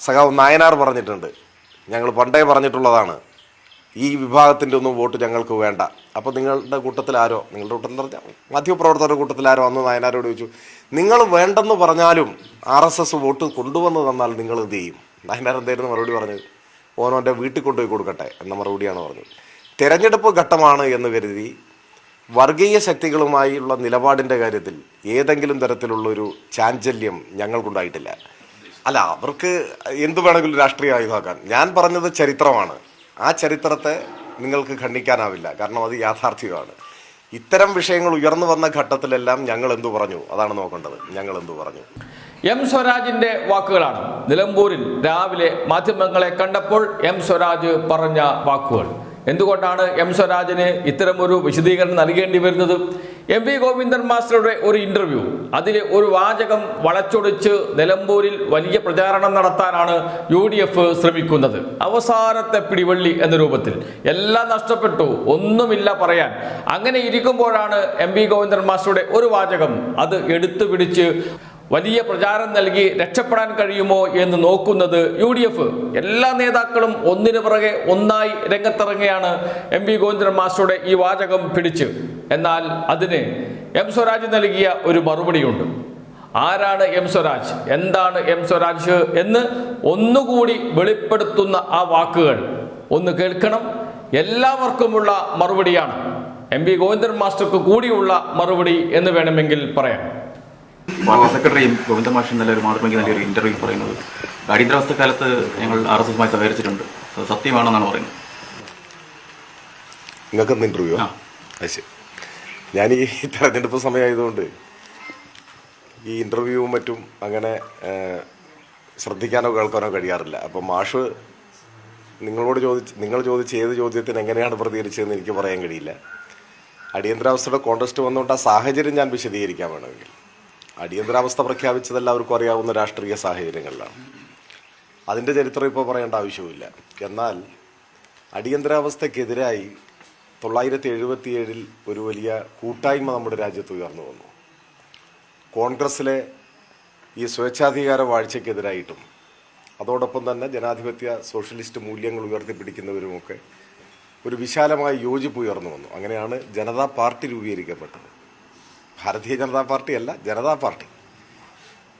സഖാവ് നായനാർ പറഞ്ഞിട്ടുണ്ട്. ഞങ്ങൾ പണ്ടേ പറഞ്ഞിട്ടുള്ളതാണ്. ഈ വിഭാഗത്തിന്റെ ഒന്നും വോട്ട് ഞങ്ങൾക്ക് വേണ്ട. അപ്പോൾ നിങ്ങളുടെ കൂട്ടത്തിൽ ആരോ? നിങ്ങളുടെ കൂട്ടത്തിൽ പറഞ്ഞാൽ മാധ്യമപ്രവർത്തകരുടെ കൂട്ടത്തിൽ ആരോ? അന്ന് നായനാരോട് ചോദിച്ചു നിങ്ങൾ വേണ്ടെന്ന് പറഞ്ഞാലും ആർ എസ് എസ് വോട്ട് കൊണ്ടുവന്ന് തന്നാൽ നിങ്ങൾ എന്ത് ചെയ്യും? നായനാർ എന്തായിരുന്നു മറുപടി പറഞ്ഞത്? ഓനോന്റെ വീട്ടിൽ കൊണ്ടുപോയി കൊടുക്കട്ടെ എന്ന മറുപടിയാണ് പറഞ്ഞത്. തെരഞ്ഞെടുപ്പ് ഘട്ടമാണ് എന്ന് കരുതി വർഗീയ ശക്തികളുമായുള്ള നിലപാടിന്റെ കാര്യത്തിൽ ഏതെങ്കിലും തരത്തിലുള്ളൊരു ചാഞ്ചല്യം ഞങ്ങൾക്കുണ്ടായിട്ടില്ല. അല്ല അവർക്ക് എന്ത് വേണമെങ്കിലും രാഷ്ട്രീയ ആയുധമാക്കാൻ ഞാൻ പറഞ്ഞത് ചരിത്രമാണ്. ആ ചരിത്രത്തെ നിങ്ങൾക്ക് ഖണ്ഡിക്കാനാവില്ല. കാരണം അത് യാഥാർത്ഥ്യമാണ്. ഇത്തരം വിഷയങ്ങൾ ഉയർന്നു വന്ന ഘട്ടത്തിലെല്ലാം ഞങ്ങൾ എന്തു പറഞ്ഞു? അതാണ് നോക്കേണ്ടത്. ഞങ്ങൾ എന്തു പറഞ്ഞു? എം സ്വരാജിന്റെ വാക്കുകളാണ് നിലമ്പൂരിൽ രാവിലെ മാധ്യമങ്ങളെ കണ്ടപ്പോൾ എം സ്വരാജ് പറഞ്ഞ വാക്കുകൾ. എന്തുകൊണ്ടാണ് എം സ്വരാജിന് ഇത്തരമൊരു വിശദീകരണം നൽകേണ്ടി വരുന്നത്? എം വി ഗോവിന്ദൻ മാസ്റ്ററുടെ ഒരു ഇന്റർവ്യൂ അതിൽ ഒരു വാചകം വളച്ചൊടിച്ച് നിലമ്പൂരിൽ വലിയ പ്രചാരണം നടത്താനാണ് യു ഡി എഫ് ശ്രമിക്കുന്നത്. അവസാനത്തെ പിടിവള്ളി എന്ന രൂപത്തിൽ. എല്ലാം നഷ്ടപ്പെട്ടു ഒന്നുമില്ല പറയാൻ. അങ്ങനെ ഇരിക്കുമ്പോഴാണ് എം വി ഗോവിന്ദൻ മാസ്റ്ററുടെ ഒരു വാചകം അത് എടുത്തു പിടിച്ച് വലിയ പ്രചാരം നൽകി രക്ഷപ്പെടാൻ കഴിയുമോ എന്ന് നോക്കുന്നത് യു ഡി എഫ്. എല്ലാ നേതാക്കളും ഒന്നിനു പുറകെ ഒന്നായി രംഗത്തിറങ്ങിയാണ് എം വി ഗോവിന്ദൻ മാസ്റ്ററുടെ ഈ വാചകം പിടിച്ച്. എന്നാൽ അതിന് എം സ്വരാജ് നൽകിയ ഒരു മറുപടിയുണ്ട്. ആരാണ് എം സ്വരാജ്? എന്താണ് എം സ്വരാജ് എന്ന് ഒന്നുകൂടി വെളിപ്പെടുത്തുന്ന ആ വാക്കുകൾ ഒന്ന് കേൾക്കണം. എല്ലാവർക്കുമുള്ള മറുപടിയാണ്. എം വി ഗോവിന്ദൻ മാസ്റ്റർക്ക് കൂടിയുള്ള മറുപടി എന്ന് വേണമെങ്കിൽ പറയാം. സെക്രട്ടറിയും ഗോവിന്ദ മാഷ് ഇന്നലെ ഒരു മാതൃഭംഗി നൽകിയ ഒരു ഇന്റർവ്യൂ പറയുന്നത് അടിയന്തരാവസ്ഥ കാലത്ത് ഞങ്ങൾ ആർ എസ് എസുമായി സഹകരിച്ചിട്ടുണ്ട്. അത് സത്യമാണെന്നാണ് പറയുന്നത്. നിങ്ങൾക്ക്. അത് ഞാൻ ഈ തെരഞ്ഞെടുപ്പ് സമയമായതുകൊണ്ട് ഈ ഇന്റർവ്യൂവും മറ്റും അങ്ങനെ ശ്രദ്ധിക്കാനോ കേൾക്കാനോ കഴിയാറില്ല. അപ്പം മാഷ് നിങ്ങളോട് ചോദിച്ച് നിങ്ങൾ ചോദിച്ച ഏത് ചോദ്യത്തിന് എങ്ങനെയാണ് പ്രതികരിച്ചതെന്ന് എനിക്ക് പറയാൻ കഴിയില്ല. അടിയന്തരാവസ്ഥയുടെ കോൺടസ്റ്റ് വന്നുകൊണ്ട് ആ സാഹചര്യം ഞാൻ വിശദീകരിക്കാൻ വേണമെങ്കിൽ. അടിയന്തരാവസ്ഥ പ്രഖ്യാപിച്ചത് എല്ലാവർക്കും അറിയാവുന്ന രാഷ്ട്രീയ സാഹചര്യങ്ങളിലാണ്. അതിന്റെ ചരിത്രം ഇപ്പോൾ പറയേണ്ട ആവശ്യവുമില്ല. എന്നാൽ അടിയന്തരാവസ്ഥക്കെതിരായി തൊള്ളായിരത്തി എഴുപത്തിയേഴിൽ ഒരു വലിയ കൂട്ടായ്മ നമ്മുടെ രാജ്യത്ത് ഉയർന്നു വന്നു. കോൺഗ്രസ്സിലെ ഈ സ്വേച്ഛാധികാര വാഴ്ചയ്ക്കെതിരായിട്ടും അതോടൊപ്പം തന്നെ ജനാധിപത്യ സോഷ്യലിസ്റ്റ് മൂല്യങ്ങൾ ഉയർത്തിപ്പിടിക്കുന്നവരുമൊക്കെ ഒരു വിശാലമായ യോജിപ്പ് ഉയർന്നു വന്നു. അങ്ങനെയാണ് ജനതാ പാർട്ടി രൂപീകരിക്കപ്പെട്ടത്. ഭാരതീയ ജനതാ പാർട്ടി അല്ല ജനതാ പാർട്ടി.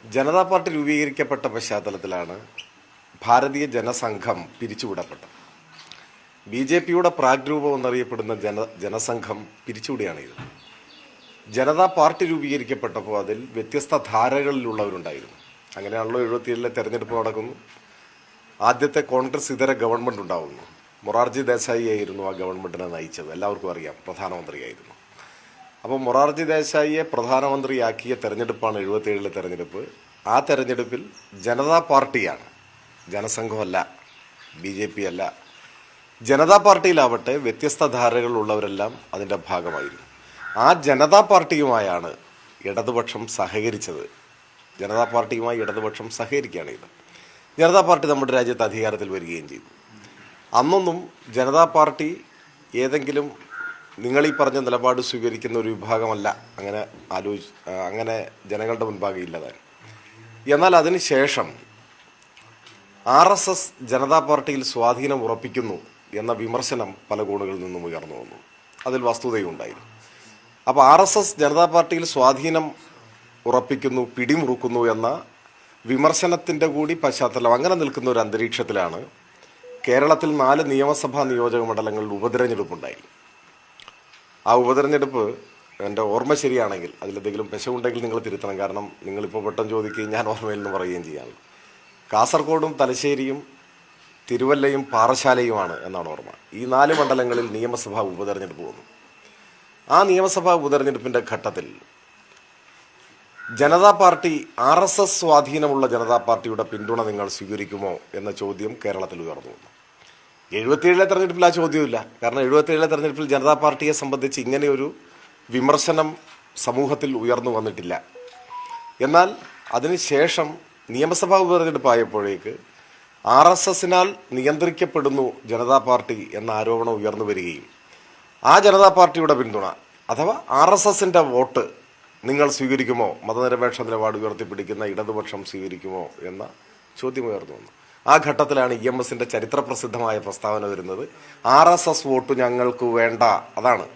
ജനതാ പാർട്ടി രൂപീകരിക്കപ്പെട്ട പശ്ചാത്തലത്തിലാണ് ഭാരതീയ ജനസംഘം പിരിച്ചുവിടപ്പെട്ടത്. ബി ജെ പിയുടെ പ്രാഗ്രൂപം എന്നറിയപ്പെടുന്ന ജന ജനസംഘം പിരിച്ചുവിടുകയാണ് ഇത് ജനതാ പാർട്ടി രൂപീകരിക്കപ്പെട്ടപ്പോൾ അതിൽ വ്യത്യസ്ത ധാരകളിലുള്ളവരുണ്ടായിരുന്നു. അങ്ങനെയാണല്ലോ എഴുപത്തിയേഴിലെ തെരഞ്ഞെടുപ്പ് നടക്കുന്നു. ആദ്യത്തെ കോൺഗ്രസ് ഇതര ഗവൺമെന്റ് ഉണ്ടാവുന്നു. മൊറാർജി ദേശായി ആയിരുന്നു ആ ഗവൺമെന്റിനെ നയിച്ചത്. എല്ലാവർക്കും അറിയാം പ്രധാനമന്ത്രിയായിരുന്നു. അപ്പോൾ മൊറാർജി ദേശായിയെ പ്രധാനമന്ത്രിയാക്കിയ തെരഞ്ഞെടുപ്പാണ് എഴുപത്തിയേഴിലെ തെരഞ്ഞെടുപ്പ്. ആ തെരഞ്ഞെടുപ്പിൽ ജനതാ പാർട്ടിയാണ്. ജനസംഘമല്ല ബി ജെ പി അല്ല. ജനതാ പാർട്ടിയിലാവട്ടെ വ്യത്യസ്ത ധാരകളുള്ളവരെല്ലാം അതിന്റെ ഭാഗമായിരുന്നു. ആ ജനതാ പാർട്ടിയുമായാണ് ഇടതുപക്ഷം സഹകരിച്ചത്. ജനതാ പാർട്ടിയുമായി ഇടതുപക്ഷം സഹകരിക്കുകയാണ് ഇത് ജനതാ പാർട്ടി നമ്മുടെ രാജ്യത്ത് അധികാരത്തിൽ വരികയും ചെയ്തു. അന്നൊന്നും ജനതാ പാർട്ടി ഏതെങ്കിലും നിങ്ങൾ ഈ പറഞ്ഞ നിലപാട് സ്വീകരിക്കുന്ന ഒരു വിഭാഗമല്ല. അങ്ങനെ ആലോചി അങ്ങനെ ജനങ്ങളുടെ മുൻപാകെ ഇല്ലതാൻ എന്നാൽ അതിനുശേഷം ആർ എസ് എസ് ജനതാ പാർട്ടിയിൽ സ്വാധീനം ഉറപ്പിക്കുന്നു എന്ന വിമർശനം പല കോണുകളിൽ നിന്നും ഉയർന്നു വന്നു. അതിൽ വസ്തുതയുണ്ടായിരുന്നു അപ്പോൾ ആർ എസ് എസ് ജനതാ പാർട്ടിയിൽ സ്വാധീനം ഉറപ്പിക്കുന്നു പിടിമുറുക്കുന്നു എന്ന വിമർശനത്തിന്റെ കൂടി പശ്ചാത്തലം അങ്ങനെ നിൽക്കുന്ന ഒരു അന്തരീക്ഷത്തിലാണ് കേരളത്തിൽ നാല് നിയമസഭാ നിയോജക മണ്ഡലങ്ങളിൽ ഉപതെരഞ്ഞെടുപ്പുണ്ടായി. ആ ഉപതെരഞ്ഞെടുപ്പ് എന്റെ ഓർമ്മ ശരിയാണെങ്കിൽ അതിലെന്തെങ്കിലും പെശവുണ്ടെങ്കിൽ നിങ്ങൾ തിരുത്തണം. കാരണം നിങ്ങളിപ്പോൾ പെട്ടെന്ന് ചോദിക്കുകയും ഞാൻ ഓർമ്മയിൽ നിന്ന് പറയുകയും ചെയ്യാണ്. കാസർഗോഡും തലശ്ശേരിയും തിരുവല്ലയും പാറശാലയുമാണ് എന്നാണ് ഓർമ്മ. ഈ നാല് മണ്ഡലങ്ങളിൽ നിയമസഭാ ഉപതെരഞ്ഞെടുപ്പ് വന്നു. ആ നിയമസഭാ ഉപതെരഞ്ഞെടുപ്പിന്റെ ഘട്ടത്തിൽ Janata party R S S സ്വാധീനമുള്ള ജനതാ പാർട്ടിയുടെ പിന്തുണ നിങ്ങൾ സ്വീകരിക്കുമോ എന്ന ചോദ്യം കേരളത്തിൽ ഉയർന്നു വന്നു. എഴുപത്തിയേഴിലെ തെരഞ്ഞെടുപ്പിൽ ആ ചോദ്യമില്ല കാരണം എഴുപത്തിയേഴിലെ തെരഞ്ഞെടുപ്പിൽ ജനതാ പാർട്ടിയെ സംബന്ധിച്ച് ഇങ്ങനെയൊരു വിമർശനം സമൂഹത്തിൽ ഉയർന്നു വന്നിട്ടില്ല. എന്നാൽ അതിനുശേഷം നിയമസഭാ ഉപതെരഞ്ഞെടുപ്പായപ്പോഴേക്ക് ആർ എസ് എസിനാൽ നിയന്ത്രിക്കപ്പെടുന്നു ജനതാ പാർട്ടി എന്ന ആരോപണം ഉയർന്നു വരികയും ആ ജനതാ പാർട്ടിയുടെ പിന്തുണ അഥവാ ആർ എസ് എസിന്റെ വോട്ട് നിങ്ങൾ സ്വീകരിക്കുമോ? മതനിരപേക്ഷ നിലപാട് ഉയർത്തിപ്പിടിക്കുന്ന ഇടതുപക്ഷം സ്വീകരിക്കുമോ? എന്ന ചോദ്യം ഉയർന്നു വന്നു. ആ ഘട്ടത്തിലാണ് ഇ എം എസിന്റെ ചരിത്രപ്രസിദ്ധമായ പ്രസ്താവന വരുന്നത്. ആർ എസ് എസ് വോട്ട് ഞങ്ങൾക്ക് വേണ്ട. അതാണ്.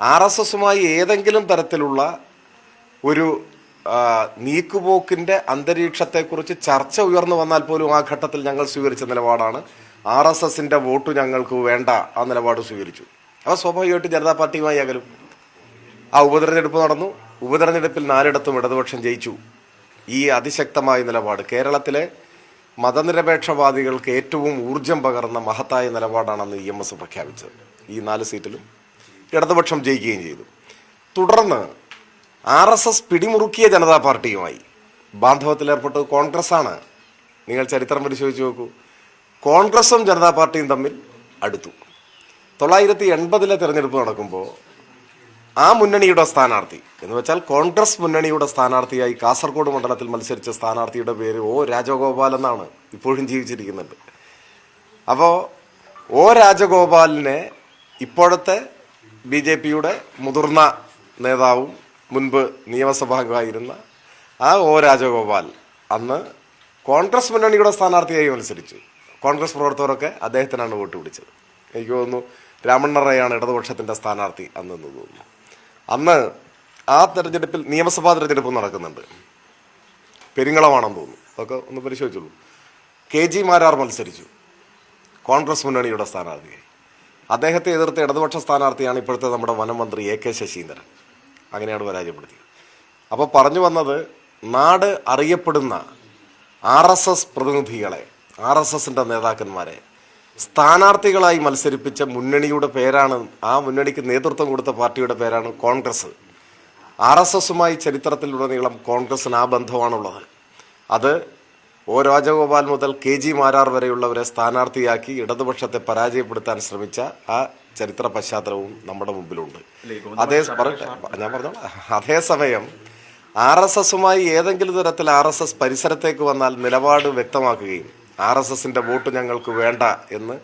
ആർ എസ് എസുമായി ഏതെങ്കിലും തരത്തിലുള്ള ഒരു നീക്കുപോക്കിന്റെ അന്തരീക്ഷത്തെക്കുറിച്ച് ചർച്ച ഉയർന്നു വന്നാൽ പോലും ആ ഘട്ടത്തിൽ ഞങ്ങൾ സ്വീകരിച്ച നിലപാടാണ്. ആർ എസ് എസിന്റെ വോട്ട് ഞങ്ങൾക്ക് വേണ്ട. ആ നിലപാട് സ്വീകരിച്ചു. അവ സ്വാഭാവികമായിട്ട് ജനതാ പാർട്ടിയുമായി അകലും. ആ ഉപതെരഞ്ഞെടുപ്പ് നടന്നു. ഉപതെരഞ്ഞെടുപ്പിൽ നാലിടത്തും ഇടതുപക്ഷം ജയിച്ചു. ഈ അതിശക്തമായ നിലപാട് കേരളത്തിലെ മതനിരപേക്ഷവാദികൾക്ക് ഏറ്റവും ഊർജം പകർന്ന മഹത്തായ നിലപാടാണെന്ന് ഇ എം എസ് പ്രഖ്യാപിച്ചത്. ഈ നാല് സീറ്റിലും ഇടതുപക്ഷം ജയിക്കുകയും ചെയ്തു. തുടർന്ന് ആർ എസ് എസ് പിടിമുറുക്കിയ ജനതാ പാർട്ടിയുമായി ബാന്ധവത്തിലേർപ്പെട്ടത് കോൺഗ്രസ്സാണ്. നിങ്ങൾ ചരിത്രം പരിശോധിച്ച് നോക്കൂ. കോൺഗ്രസും ജനതാ പാർട്ടിയും തമ്മിൽ അടുത്തു. തൊള്ളായിരത്തി എൺപതിലെ തിരഞ്ഞെടുപ്പ് നടക്കുമ്പോൾ ആ മുന്നണിയുടെ സ്ഥാനാർത്ഥി. എന്ന് വെച്ചാൽ കോൺഗ്രസ് മുന്നണിയുടെ സ്ഥാനാർത്ഥിയായി കാസർഗോഡ് മണ്ഡലത്തിൽ മത്സരിച്ച സ്ഥാനാർത്ഥിയുടെ പേര് ഒ രാജഗോപാൽ എന്നാണ് ഇപ്പോഴും ജീവിച്ചിരിക്കുന്നുണ്ട് അപ്പോൾ ഒ രാജഗോപാലിനെ ഇപ്പോഴത്തെ ബി ജെ പിയുടെ മുതിർന്ന നേതാവും മുൻപ് നിയമസഭാംഗമായിരുന്ന ആ ഒ രാജഗോപാൽ അന്ന് കോൺഗ്രസ് മുന്നണിയുടെ സ്ഥാനാർത്ഥിയായി മത്സരിച്ചു. കോൺഗ്രസ് പ്രവർത്തകരൊക്കെ അദ്ദേഹത്തിനാണ് വോട്ട് പിടിച്ചത്. എനിക്ക് തോന്നുന്നു രാമണ്ണറയാണ് ഇടതുപക്ഷത്തിന്റെ സ്ഥാനാർത്ഥി അന്നെന്ന് തോന്നുന്നു. അന്ന് ആ തെരഞ്ഞെടുപ്പിൽ നിയമസഭാ തെരഞ്ഞെടുപ്പ് നടക്കുന്നുണ്ട്. പെരിങ്ങളമാണെന്ന് തോന്നുന്നു. അതൊക്കെ ഒന്ന് പരിശോധിച്ചോളൂ. കെ ജി മാരാർ മത്സരിച്ചു. കോൺഗ്രസ് മുന്നണിയുടെ സ്ഥാനാർത്ഥിയായി. അദ്ദേഹത്തെ എതിർത്ത ഇടതുപക്ഷ സ്ഥാനാർത്ഥിയാണ് ഇപ്പോഴത്തെ നമ്മുടെ വനമന്ത്രി എ കെ ശശീന്ദ്രൻ. അങ്ങനെയാണ് പരാജയപ്പെടുത്തിയത്. അപ്പോൾ പറഞ്ഞു വന്നത് നാട് അറിയപ്പെടുന്ന ആർ എസ് എസ് പ്രതിനിധികളെ ആർ എസ് എസിന്റെ നേതാക്കന്മാരെ സ്ഥാനാർത്ഥികളായി മത്സരിപ്പിച്ച മുന്നണിയുടെ പേരാണ് ആ മുന്നണിക്ക് നേതൃത്വം കൊടുത്ത പാർട്ടിയുടെ പേരാണ് കോൺഗ്രസ്. ആർ എസ് എസുമായി ചരിത്രത്തിലുടനീളം കോൺഗ്രസിന് ആ ബന്ധമാണുള്ളത്. അത് ഒ രാജഗോപാൽ മുതൽ കെ ജി മാരാർ വരെയുള്ളവരെ സ്ഥാനാർത്ഥിയാക്കി ഇടതുപക്ഷത്തെ പരാജയപ്പെടുത്താൻ ശ്രമിച്ച ആ ചരിത്ര പശ്ചാത്തലവും നമ്മുടെ മുമ്പിലുണ്ട്. അതേ ഞാൻ പറഞ്ഞു അതേസമയം ആർ എസ് എസുമായി ഏതെങ്കിലും തരത്തിൽ ആർ എസ് എസ് പരിസരത്തേക്ക് വന്നാൽ നിലപാട് വ്യക്തമാക്കുകയും ആർ എസ് എസിന്റെ വോട്ട് ഞങ്ങൾക്ക് വേണ്ട എന്ന്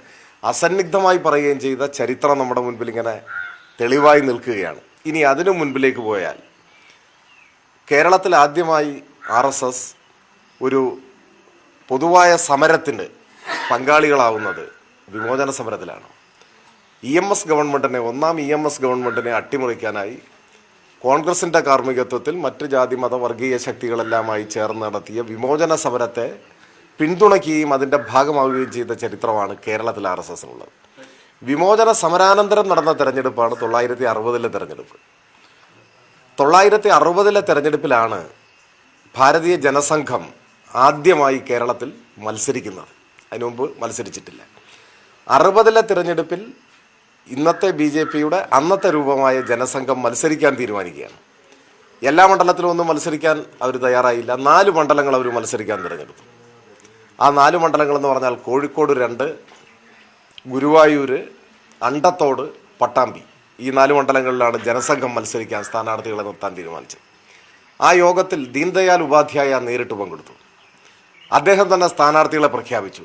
അസന്നിഗ്ധമായി പറയുകയും ചെയ്ത ചരിത്രം നമ്മുടെ മുൻപിൽ ഇങ്ങനെ തെളിവായി നിൽക്കുകയാണ്. ഇനി അതിനു മുൻപിലേക്ക് പോയാൽ കേരളത്തിൽ ആദ്യമായി ആർ എസ് എസ് ഒരു പൊതുവായ സമരത്തിന് പങ്കാളികളാവുന്നത് വിമോചന സമരത്തിലാണ്. ഇ എം എസ് ഗവൺമെന്റിനെ ഒന്നാം ഇ എം എസ് ഗവൺമെന്റിനെ അട്ടിമറിക്കാനായി കോൺഗ്രസിന്റെ കാർമ്മികത്വത്തിൽ മറ്റ് ജാതി മത വർഗീയ ശക്തികളെല്ലാമായി ചേർന്ന് നടത്തിയ വിമോചന സമരത്തെ പിന്തുണയ്ക്കുകയും അതിന്റെ ഭാഗമാവുകയും ചെയ്ത ചരിത്രമാണ് കേരളത്തിൽ ആർ എസ് എസിനുള്ളത്. വിമോചന സമരാനന്തരം നടന്ന തെരഞ്ഞെടുപ്പാണ് തൊള്ളായിരത്തി അറുപതിലെ തെരഞ്ഞെടുപ്പ്. തൊള്ളായിരത്തി അറുപതിലെ തെരഞ്ഞെടുപ്പിലാണ് ഭാരതീയ ജനസംഘം ആദ്യമായി കേരളത്തിൽ മത്സരിക്കുന്നത്. അതിനുമുമ്പ് മത്സരിച്ചിട്ടില്ല. അറുപതിലെ തിരഞ്ഞെടുപ്പിൽ ഇന്നത്തെ ബി ജെ പിയുടെ അന്നത്തെ രൂപമായ ജനസംഘം മത്സരിക്കാൻ തീരുമാനിക്കുകയാണ്. എല്ലാ മണ്ഡലത്തിലും ഒന്നും മത്സരിക്കാൻ അവർ തയ്യാറായില്ല. നാല് മണ്ഡലങ്ങൾ അവർ മത്സരിക്കാൻ തിരഞ്ഞെടുത്തു. ആ നാല് മണ്ഡലങ്ങൾ എന്ന് പറഞ്ഞാൽ കോഴിക്കോട് രണ്ട് ഗുരുവായൂര് അണ്ടത്തോട് പട്ടാമ്പി. ഈ നാല് മണ്ഡലങ്ങളിലാണ് ജനസംഘം മത്സരിക്കാൻ സ്ഥാനാർത്ഥികളെ നിർത്താൻ തീരുമാനിച്ചത്. ആ യോഗത്തിൽ ദീൻദയാൽ ഉപാധ്യായ നേരിട്ട് പങ്കെടുത്തു. അദ്ദേഹം തന്നെ സ്ഥാനാർത്ഥികളെ പ്രഖ്യാപിച്ചു.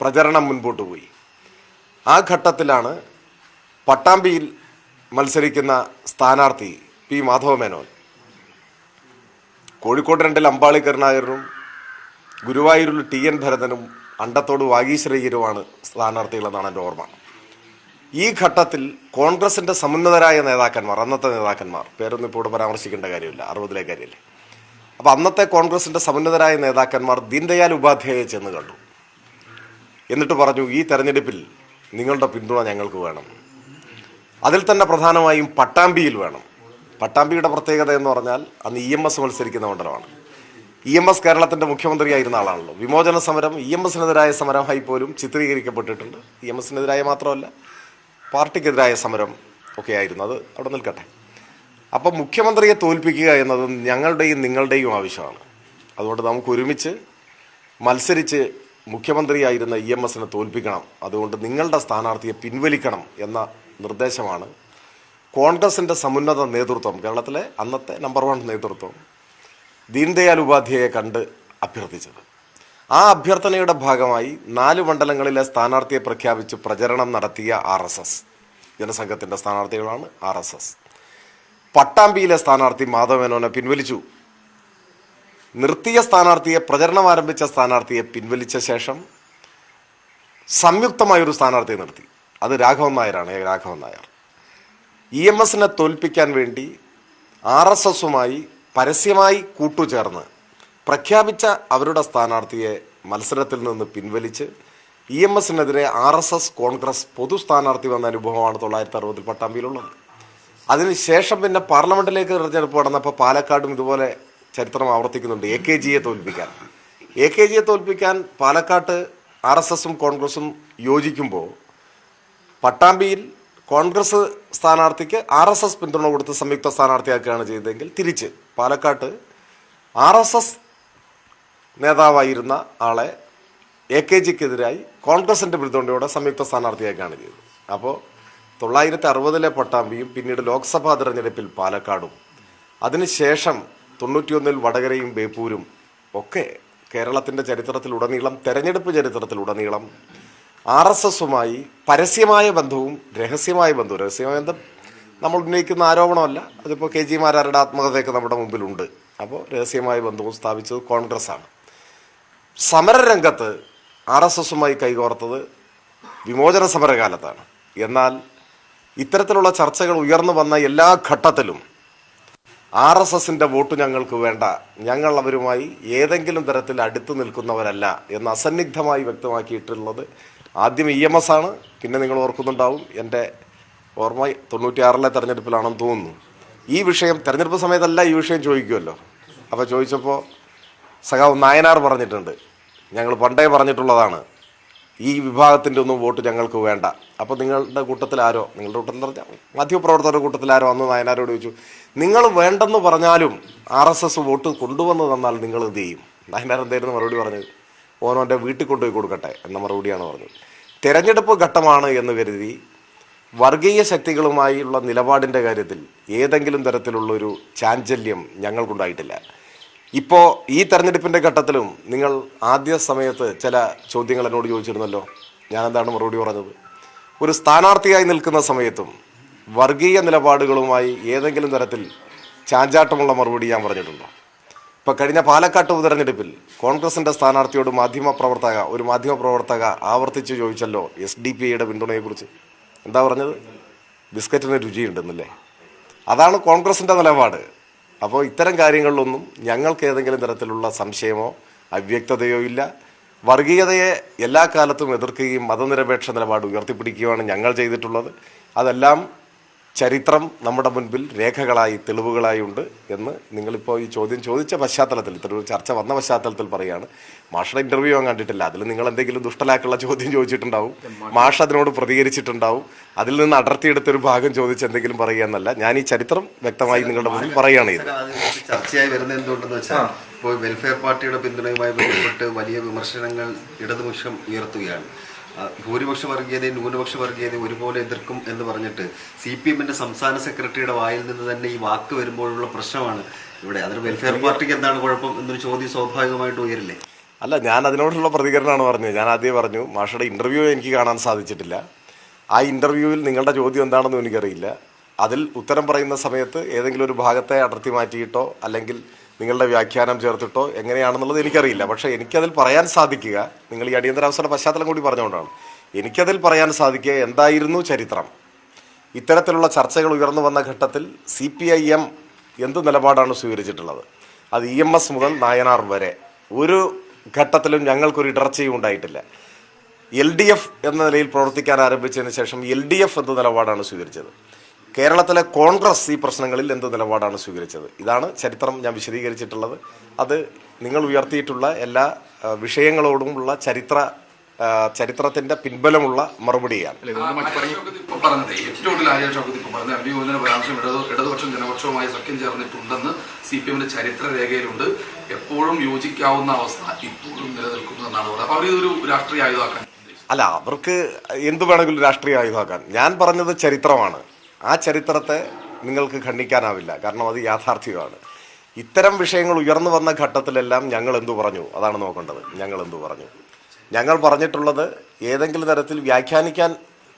പ്രചരണം മുൻപോട്ട് പോയി. ആ ഘട്ടത്തിലാണ് പട്ടാമ്പിയിൽ മത്സരിക്കുന്ന സ്ഥാനാർത്ഥി പി. മാധവ മേനോൻ. കോഴിക്കോട് രണ്ടിൽ അമ്പാളി കരുണാകരനും ഗുരുവായൂരിൽ ടി എൻ ഭരതനും അണ്ടത്തോട് വാഗീശ്വരയ്യരുമാണ് സ്ഥാനാർത്ഥികളെന്നാണ് എന്റെ ഓർമ്മ. ഈ ഘട്ടത്തിൽ കോൺഗ്രസിന്റെ സമുന്നതരായ നേതാക്കന്മാർ അന്നത്തെ നേതാക്കന്മാർ പേരൊന്നും ഇപ്പോൾ ഇവിടെ പരാമർശിക്കേണ്ട കാര്യമില്ല അറുപതിലെ കാര്യമില്ല. അപ്പോൾ അന്നത്തെ കോൺഗ്രസിന്റെ സമുന്നതരായ നേതാക്കന്മാർ ദീൻദയാൽ ഉപാധ്യായെ ചെന്ന് കണ്ടു. എന്നിട്ട് പറഞ്ഞു ഈ തെരഞ്ഞെടുപ്പിൽ നിങ്ങളുടെ പിന്തുണ ഞങ്ങൾക്ക് വേണം. അതിൽ തന്നെ പ്രധാനമായും പട്ടാമ്പിയിൽ വേണം. പട്ടാമ്പിയുടെ പ്രത്യേകത എന്ന് പറഞ്ഞാൽ അന്ന് ഇ എം എസ് മത്സരിക്കുന്ന മണ്ഡലമാണ്. ഇ എം എസ് കേരളത്തിന്റെ മുഖ്യമന്ത്രിയായിരുന്ന ആളാണല്ലോ. വിമോചന സമരം ഇ എം എസിനെതിരായ സമരമായി പോലും ചിത്രീകരിക്കപ്പെട്ടിട്ടുണ്ട്. ഇ എം എസിനെതിരായ മാത്രമല്ല പാർട്ടിക്കെതിരായ സമരം ഒക്കെ ആയിരുന്നു. അത് അവിടെ നിൽക്കട്ടെ. അപ്പം മുഖ്യമന്ത്രിയെ തോൽപ്പിക്കുക എന്നത് ഞങ്ങളുടെയും നിങ്ങളുടെയും ആവശ്യമാണ്. അതുകൊണ്ട് നമുക്ക് ഒരുമിച്ച് മത്സരിച്ച് മുഖ്യമന്ത്രിയായിരുന്ന ഇ എം എസിനെ തോൽപ്പിക്കണം. അതുകൊണ്ട് നിങ്ങളുടെ സ്ഥാനാർത്ഥിയെ പിൻവലിക്കണം എന്ന നിർദ്ദേശമാണ് കോൺഗ്രസിന്റെ സമുന്നത നേതൃത്വം. കേരളത്തിലെ അന്നത്തെ നമ്പർ വൺ നേതൃത്വം ദീൻദയാൽ ഉപാധ്യായെ കണ്ട് അഭ്യർത്ഥിച്ചത്. ആ അഭ്യർത്ഥനയുടെ ഭാഗമായി നാല് മണ്ഡലങ്ങളിലെ സ്ഥാനാർത്ഥിയെ പ്രഖ്യാപിച്ച് പ്രചരണം നടത്തിയ ആർ എസ് എസ്. ജനസംഘത്തിന്റെ സ്ഥാനാർത്ഥികളാണ് ആർ എസ് എസ്. പട്ടാമ്പിയിലെ സ്ഥാനാർത്ഥി മാധവമേനോനെ പിൻവലിച്ചു. നിർത്തിയ സ്ഥാനാർത്ഥിയെ പ്രചരണം ആരംഭിച്ച സ്ഥാനാർത്ഥിയെ പിൻവലിച്ച ശേഷം സംയുക്തമായൊരു സ്ഥാനാർത്ഥിയെ നിർത്തി. അത് രാഘവൻ നായരാണ്. രാഘവൻ നായർ. ഇ എം എസിനെ തോൽപ്പിക്കാൻ വേണ്ടി ആർ എസ് എസുമായി പരസ്യമായി കൂട്ടുചേർന്ന് പ്രഖ്യാപിച്ച അവരുടെ സ്ഥാനാർത്ഥിയെ മത്സരത്തിൽ നിന്ന് പിൻവലിച്ച് ഇ എം എസിനെതിരെ ആർ എസ് എസ് കോൺഗ്രസ് പൊതു സ്ഥാനാർത്ഥി വന്ന അനുഭവമാണ് തൊള്ളായിരത്തി അറുപതിൽ പട്ടാമ്പിയിലുള്ളത്. അതിനുശേഷം പിന്നെ പാർലമെന്റിലേക്ക് തിരഞ്ഞെടുപ്പ് നടന്നപ്പോൾ പാലക്കാടും ഇതുപോലെ ചരിത്രം ആവർത്തിക്കുന്നുണ്ട്. എ കെ ജിയെ തോൽപ്പിക്കാൻ. എ കെ ജിയെ തോൽപ്പിക്കാൻ പാലക്കാട്ട് ആർ എസ് എസും കോൺഗ്രസും യോജിക്കുമ്പോൾ പട്ടാമ്പിയിൽ കോൺഗ്രസ് സ്ഥാനാർത്ഥിക്ക് ആർ എസ് എസ് പിന്തുണ കൊടുത്ത് സംയുക്ത സ്ഥാനാർത്ഥിയാക്കുകയാണ് ചെയ്തതെങ്കിൽ തിരിച്ച് പാലക്കാട്ട് ആർ എസ് എസ് നേതാവായിരുന്ന ആളെ എ കെ ജിക്കെതിരായി കോൺഗ്രസിന്റെ പിന്തുണയോടെ സംയുക്ത സ്ഥാനാർത്ഥിയാക്കുകയാണ് ചെയ്തത്. അപ്പോൾ തൊള്ളായിരത്തി അറുപതിലെ പട്ടാമ്പിയും പിന്നീട് ലോക്സഭാ തിരഞ്ഞെടുപ്പിൽ പാലക്കാടും. അതിനുശേഷം തൊണ്ണൂറ്റിയൊന്നിൽ വടകരയും ബേപ്പൂരും ഒക്കെ കേരളത്തിന്റെ ചരിത്രത്തിലുടനീളം തെരഞ്ഞെടുപ്പ് ചരിത്രത്തിലുടനീളം ആർ എസ് എസുമായി പരസ്യമായ ബന്ധവും രഹസ്യമായ ബന്ധവും. രഹസ്യമായ ബന്ധം നമ്മൾ ഉന്നയിക്കുന്ന ആരോപണമല്ല. അതിപ്പോൾ കെ ജി മാരാരുടെ ആത്മകഥയൊക്കെ നമ്മുടെ മുമ്പിലുണ്ട്. അപ്പോൾ രഹസ്യമായ ബന്ധവും സ്ഥാപിച്ചത് കോൺഗ്രസ്സാണ്. സമരരംഗത്ത് ആർ എസ് എസുമായി കൈകോർത്തത് വിമോചന സമരകാലത്താണ്. എന്നാൽ ഇത്തരത്തിലുള്ള ചർച്ചകൾ ഉയർന്നു വന്ന എല്ലാ ഘട്ടത്തിലും ആർ എസ് എസിന്റെ വോട്ട് ഞങ്ങൾക്ക് വേണ്ട. ഞങ്ങൾ അവരുമായി ഏതെങ്കിലും തരത്തിൽ അടുത്തു നിൽക്കുന്നവരല്ല എന്ന് അസന്നിഗ്ധമായി വ്യക്തമാക്കിയിട്ടുള്ളത് ആദ്യം ഇ എം എസ് ആണ്. പിന്നെ നിങ്ങൾ ഓർക്കുന്നുണ്ടാവും എന്റെ ഓർമ്മ തൊണ്ണൂറ്റിയാറിലെ തെരഞ്ഞെടുപ്പിലാണെന്ന് തോന്നുന്നു. ഈ വിഷയം തെരഞ്ഞെടുപ്പ് സമയത്തല്ല ഈ വിഷയം ചോദിക്കുമല്ലോ അപ്പോൾ ചോദിച്ചപ്പോൾ സഖാവ് നായനാർ പറഞ്ഞിട്ടുണ്ട്. ഞങ്ങൾ പണ്ടേ പറഞ്ഞിട്ടുള്ളതാണ്. ഈ വിഭാഗത്തിന്റെ ഒന്നും വോട്ട് ഞങ്ങൾക്ക് വേണ്ട. അപ്പോൾ നിങ്ങളുടെ കൂട്ടത്തിൽ ആരോ നിങ്ങളുടെ കൂട്ടത്തിൽ പറഞ്ഞാൽ മാധ്യമപ്രവർത്തകരുടെ കൂട്ടത്തിൽ ആരോ അന്ന് നായനാരോട് ചോദിച്ചു നിങ്ങൾ വേണ്ടെന്ന് പറഞ്ഞാലും ആർ എസ് എസ് വോട്ട് കൊണ്ടുവന്ന് തന്നാൽ നിങ്ങൾ എന്ത് ചെയ്യും? നായനാർ എന്തായിരുന്നു മറുപടി പറഞ്ഞത്? ഓനോന്റെ വീട്ടിൽ കൊണ്ടുപോയി കൊടുക്കട്ടെ എന്ന മറുപടിയാണ് പറഞ്ഞത്. തെരഞ്ഞെടുപ്പ് ഘട്ടമാണ് എന്ന് കരുതി വർഗീയ ശക്തികളുമായുള്ള നിലപാടിന്റെ കാര്യത്തിൽ ഏതെങ്കിലും തരത്തിലുള്ളൊരു ചാഞ്ചല്യം ഞങ്ങൾക്കുണ്ടായിട്ടില്ല. ഇപ്പോൾ ഈ തെരഞ്ഞെടുപ്പിന്റെ ഘട്ടത്തിലും നിങ്ങൾ ആദ്യ സമയത്ത് ചില ചോദ്യങ്ങൾ എന്നോട് ചോദിച്ചിരുന്നല്ലോ. ഞാൻ എന്താണ് മറുപടി പറഞ്ഞത്? ഒരു സ്ഥാനാർത്ഥിയായി നിൽക്കുന്ന സമയത്തും വർഗീയ നിലപാടുകളുമായി ഏതെങ്കിലും തരത്തിൽ ചാഞ്ചാട്ടമുള്ള മറുപടി ഞാൻ പറഞ്ഞിട്ടുണ്ടോ? ഇപ്പോൾ കഴിഞ്ഞ പാലക്കാട്ട് ഉപതെരഞ്ഞെടുപ്പിൽ കോൺഗ്രസിന്റെ സ്ഥാനാർത്ഥിയോട് മാധ്യമപ്രവർത്തക ഒരു മാധ്യമപ്രവർത്തക ആവർത്തിച്ച് ചോദിച്ചല്ലോ എസ് ഡി പി ഐയുടെ പിന്തുണയെക്കുറിച്ച്. എന്താ പറഞ്ഞത്? ബിസ്ക്കറ്റിന് രുചിയുണ്ടെന്നല്ലേ? അതാണ് കോൺഗ്രസിന്റെ നിലപാട്. അപ്പോൾ ഇത്തരം കാര്യങ്ങളിലൊന്നും ഞങ്ങൾക്ക് ഏതെങ്കിലും തരത്തിലുള്ള സംശയമോ അവ്യക്തതയോ ഇല്ല. വർഗീയതയെ എല്ലാ കാലത്തും എതിർക്കുകയും മതനിരപേക്ഷ നിലപാട് ഉയർത്തിപ്പിടിക്കുകയാണ് ഞങ്ങൾ ചെയ്തിട്ടുള്ളത്. അതെല്ലാം ചരിത്രം നമ്മുടെ മുൻപിൽ രേഖകളായി തെളിവുകളായി ഉണ്ട് എന്ന് നിങ്ങളിപ്പോൾ ഈ ചോദ്യം ചോദിച്ച പശ്ചാത്തലത്തിൽ ഇത്ര ചർച്ച വന്ന പശ്ചാത്തലത്തിൽ പറയുകയാണ് മാഷയുടെ ഇന്റർവ്യൂ ഞാൻ കണ്ടിട്ടില്ല. അതിൽ നിങ്ങൾ എന്തെങ്കിലും ദുഷ്ടലാക്കുള്ള ചോദ്യം ചോദിച്ചിട്ടുണ്ടാവും. മാഷ് അതിനോട് പ്രതികരിച്ചിട്ടുണ്ടാവും. അതിൽ നിന്ന് അടർത്തിയെടുത്തൊരു ഭാഗം ചോദിച്ച് എന്തെങ്കിലും പറയുക എന്നല്ല. ഞാൻ ഈ ചരിത്രം വ്യക്തമായി നിങ്ങളുടെ മുന്നിൽ പറയുകയാണ് ഇത് ചർച്ചയായി വരുന്നത് എന്തുകൊണ്ടെന്ന് വെച്ചാൽ ഇപ്പോൾ വെൽഫെയർ പാർട്ടിയുടെ പിന്തുണയുമായി ബന്ധപ്പെട്ട് വലിയ വിമർശനങ്ങൾ ഇടതുപക്ഷം ഉയർത്തുകയാണ്. ഭൂരിപക്ഷ വർഗീയതയും ന്യൂനപക്ഷ വർഗീയതയും ഒരുപോലെ എതിർക്കും എന്ന് പറഞ്ഞിട്ട് സി പി എമ്മിന്റെ സംസ്ഥാന സെക്രട്ടറിയുടെ വായിൽ നിന്ന് തന്നെ ഈ വാക്ക് വരുമ്പോഴുള്ള പ്രശ്നമാണ് ഇവിടെ. അതൊരു വെൽഫെയർ പാർട്ടിക്ക് എന്താണ് കുഴപ്പം എന്നൊരു ചോദ്യം സ്വാഭാവികമായിട്ട് ഉയരില്ലേ? അല്ല ഞാൻ അതിനോടുള്ള പ്രതികരണമാണ് പറഞ്ഞത്. ഞാൻ ആദ്യം പറഞ്ഞു മാഷയുടെ ഇന്റർവ്യൂ എനിക്ക് കാണാൻ സാധിച്ചിട്ടില്ല. ആ ഇന്റർവ്യൂവിൽ നിങ്ങളുടെ ചോദ്യം എന്താണെന്നും എനിക്കറിയില്ല. അതിൽ ഉത്തരം പറയുന്ന സമയത്ത് ഏതെങ്കിലും ഒരു ഭാഗത്തെ അടർത്തി മാറ്റിയിട്ടോ അല്ലെങ്കിൽ നിങ്ങളുടെ വ്യാഖ്യാനം ചേർത്തിട്ടോ എങ്ങനെയാണെന്നുള്ളത് എനിക്കറിയില്ല. പക്ഷേ എനിക്കതിൽ പറയാൻ സാധിക്കുക നിങ്ങൾ ഈ അടിയന്തരാവസ്ഥയുടെ പശ്ചാത്തലം കൂടി പറഞ്ഞുകൊണ്ടാണ്. എനിക്കതിൽ പറയാൻ സാധിക്കുക എന്തായിരുന്നു ചരിത്രം? ഇത്തരത്തിലുള്ള ചർച്ചകൾ ഉയർന്നു വന്ന ഘട്ടത്തിൽ സി പി ഐ എം എന്ത് നിലപാടാണ് സ്വീകരിച്ചിട്ടുള്ളത്? അത് ഇ എം എസ് മുതൽ നായനാർ വരെ. ഒരു ഘട്ടത്തിലും ഞങ്ങൾക്കൊരു ഇടർച്ചയും ഉണ്ടായിട്ടില്ല. എൽ ഡി എഫ് എന്ന നിലയിൽ പ്രവർത്തിക്കാൻ ആരംഭിച്ചതിന് ശേഷം എൽ ഡി എഫ് എന്ത് നിലപാടാണ് സ്വീകരിച്ചത്? കേരളത്തിലെ കോൺഗ്രസ് ഈ പ്രശ്നങ്ങളിൽ എന്ത് നിലപാടാണ് സ്വീകരിച്ചത്? ഇതാണ് ചരിത്രം ഞാൻ വിശദീകരിച്ചിട്ടുള്ളത്. അത് നിങ്ങൾ ഉയർത്തിയിട്ടുള്ള എല്ലാ വിഷയങ്ങളോടുമുള്ള ചരിത്ര ചരിത്രത്തിന്റെ പിൻബലമുള്ള മറുപടിയാണ്. ഇടതുപക്ഷം ജനപക്ഷവുമായി സഖ്യം ചേർന്നിട്ടുണ്ടെന്ന് സി പി എമ്മിന്റെ ചരിത്ര രേഖയിലുണ്ട് എപ്പോഴും യോജിക്കാവുന്ന അവസ്ഥ ഇപ്പോഴും നിലനിൽക്കുന്നു എന്നാണ് പറയുന്നത്. അപ്പൊ അവരിതൊരു രാഷ്ട്രീയ ആയുധമാക്കാൻ അല്ല അവർക്ക് എന്ത് വേണമെങ്കിലും രാഷ്ട്രീയ ആയുധമാക്കാൻ. ഞാൻ പറഞ്ഞത് ചരിത്രമാണ്. ആ ചരിത്രത്തെ നിങ്ങൾക്ക് ഖണ്ഡിക്കാനാവില്ല. കാരണം അത് യാഥാർത്ഥ്യമാണ്. ഇത്തരം വിഷയങ്ങൾ ഉയർന്നു വന്ന ഘട്ടത്തിലെല്ലാം ഞങ്ങൾ എന്തു പറഞ്ഞു? അതാണ് നോക്കേണ്ടത്. ഞങ്ങൾ എന്തു പറഞ്ഞു? ഞങ്ങൾ പറഞ്ഞിട്ടുള്ളത് ഏതെങ്കിലും തരത്തിൽ വ്യാഖ്യാനിക്കാൻ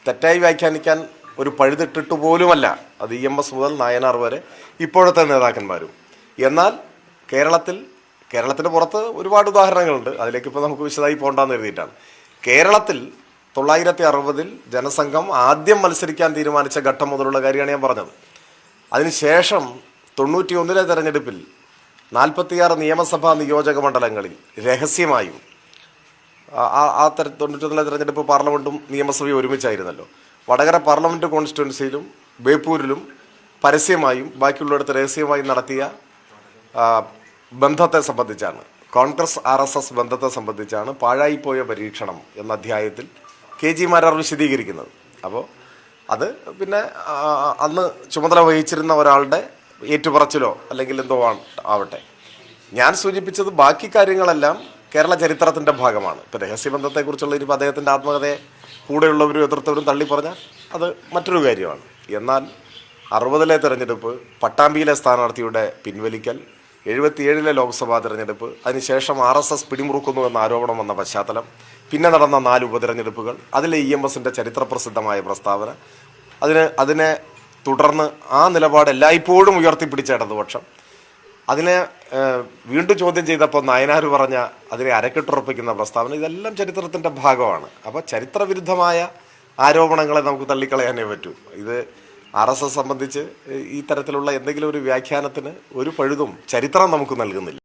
തെറ്റായി വ്യാഖ്യാനിക്കാൻ ഒരു പഴുതിട്ടിട്ട് പോലുമല്ല. അത് ഇ എം എസ് മുതൽ നായനാർ വരെ ഇപ്പോഴത്തെ നേതാക്കന്മാരും. എന്നാൽ കേരളത്തിൽ കേരളത്തിന് പുറത്ത് ഒരുപാട് ഉദാഹരണങ്ങളുണ്ട്. അതിലേക്ക് ഇപ്പോൾ നമുക്ക് വിശദമായി പോകണ്ടെന്ന് എഴുതിയിട്ടാണ് കേരളത്തിൽ തൊള്ളായിരത്തി അറുപതിൽ ജനസംഘം ആദ്യം മത്സരിക്കാൻ തീരുമാനിച്ച ഘട്ടം മുതലുള്ള കാര്യമാണ് ഞാൻ പറഞ്ഞത്. അതിനുശേഷം തൊണ്ണൂറ്റി ഒന്നിലെ തെരഞ്ഞെടുപ്പിൽ നാൽപ്പത്തിയാറ് നിയമസഭാ നിയോജക മണ്ഡലങ്ങളിൽ രഹസ്യമായും ആ- തര തൊണ്ണൂറ്റൊന്നിലെ തെരഞ്ഞെടുപ്പ് പാർലമെന്റും നിയമസഭയും ഒരുമിച്ചായിരുന്നല്ലോ. വടകര പാർലമെന്റ് കോൺസ്റ്റിറ്റ്യുവൻസിയിലും ബേപ്പൂരിലും പരസ്യമായും ബാക്കിയുള്ളിടത്ത് രഹസ്യമായും നടത്തിയ ബന്ധത്തെ സംബന്ധിച്ചാണ്. കോൺഗ്രസ് ആർ എസ് എസ് ബന്ധത്തെ സംബന്ധിച്ചാണ് പാഴായിപ്പോയ പരീക്ഷണം എന്ന അധ്യായത്തിൽ കെ ജി മാരാർ വിശദീകരിക്കുന്നത്. അപ്പോൾ അത് പിന്നെ അന്ന് ചുമതല വഹിച്ചിരുന്ന ഒരാളുടെ ഏറ്റുപറച്ചിലോ അല്ലെങ്കിൽ എന്തോ ആവട്ടെ. ഞാൻ സൂചിപ്പിച്ചത് ബാക്കി കാര്യങ്ങളെല്ലാം കേരള ചരിത്രത്തിന്റെ ഭാഗമാണ്. ഇപ്പൊ രഹസ്യബന്ധത്തെക്കുറിച്ചുള്ള ഇനിയിപ്പോൾ അദ്ദേഹത്തിന്റെ ആത്മകഥയെ കൂടെയുള്ളവരും എതിർത്തവരും തള്ളി പറഞ്ഞാൽ അത് മറ്റൊരു കാര്യമാണ്. എന്നാൽ അറുപതിലെ തെരഞ്ഞെടുപ്പ് പട്ടാമ്പിയിലെ സ്ഥാനാർത്ഥിയുടെ പിൻവലിക്കൽ എഴുപത്തിയേഴിലെ ലോക്സഭാ തെരഞ്ഞെടുപ്പ് അതിനുശേഷം ആർ എസ് എസ് പിടിമുറുക്കുന്നു എന്ന ആരോപണം വന്ന പശ്ചാത്തലം പിന്നെ നടന്ന നാല് ഉപതെരഞ്ഞെടുപ്പുകൾ അതിലെ ഇ എം എസിന്റെ ചരിത്രപ്രസിദ്ധമായ പ്രസ്താവന അതിന് അതിനെ തുടർന്ന് ആ നിലപാട് എല്ലായ്പ്പോഴും ഉയർത്തിപ്പിടിച്ച ഇടതുപക്ഷം. അതിനെ വീണ്ടും ചോദ്യം ചെയ്തപ്പോൾ നയനാർ പറഞ്ഞ അതിനെ അരക്കെട്ടുറപ്പിക്കുന്ന പ്രസ്താവന ഇതെല്ലാം ചരിത്രത്തിന്റെ ഭാഗമാണ്. അപ്പോൾ ചരിത്രവിരുദ്ധമായ ആരോപണങ്ങളെ നമുക്ക് തള്ളിക്കളയാനേ പറ്റൂ. ഇത് ആർ എസ് എസ് സംബന്ധിച്ച് ഈ തരത്തിലുള്ള എന്തെങ്കിലും ഒരു വ്യാഖ്യാനത്തിന് ഒരു പഴുതും ചരിത്രം നമുക്ക് നൽകുന്നില്ല.